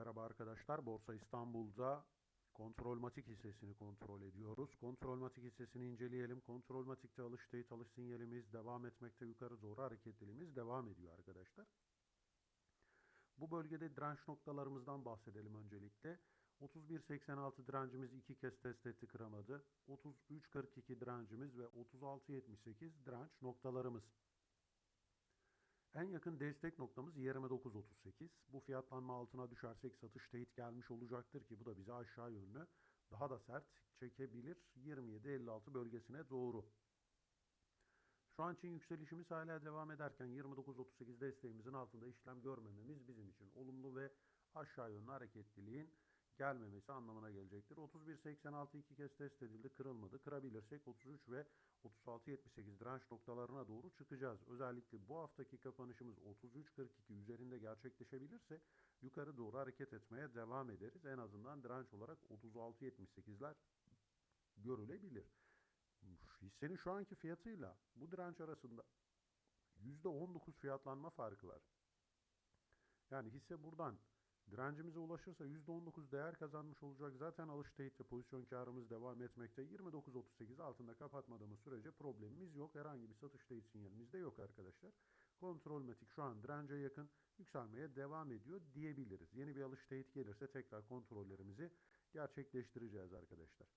Merhaba arkadaşlar. Borsa İstanbul'da kontrolmatik hissesini kontrol ediyoruz. Kontrolmatik hissesini inceleyelim. Kontrolmatikte alış teyit alış sinyalimiz devam etmekte. Yukarı doğru hareketliliğimiz devam ediyor arkadaşlar. Bu bölgede direnç noktalarımızdan bahsedelim öncelikle. 31.86 direncimiz iki kez test etti kıramadı. 33.42 direncimiz ve 36.78 direnç noktalarımız. En yakın destek noktamız 29.38. Bu fiyatlanma altına düşersek satış teyit gelmiş olacaktır ki bu da bizi aşağı yönlü daha da sert çekebilir 27.56 bölgesine doğru. Şu an için yükselişimiz hala devam ederken 29.38 desteğimizin altında işlem görmememiz bizim için olumlu ve aşağı yönlü hareketliliğin gelmemesi anlamına gelecektir. 31.86 iki kez test edildi, kırılmadı. Kırabilirsek 33 ve 36.78 direnç noktalarına doğru çıkacağız. Özellikle bu haftaki kapanışımız 33.42 üzerinde gerçekleşebilirse yukarı doğru hareket etmeye devam ederiz. En azından direnç olarak 36.78'ler görülebilir. Hissenin şu anki fiyatıyla bu direnç arasında %19 fiyatlanma farkı var. Yani hisse buradan direncimize ulaşırsa %19 değer kazanmış olacak. Zaten alış teyit ve pozisyon karımız devam etmekte. 29.38 altında kapatmadığımız sürece problemimiz yok. Herhangi bir satış teyit sinyalimiz de yok arkadaşlar. Kontrolmatik şu an dirence yakın yükselmeye devam ediyor diyebiliriz. Yeni bir alış teyit gelirse tekrar kontrollerimizi gerçekleştireceğiz arkadaşlar.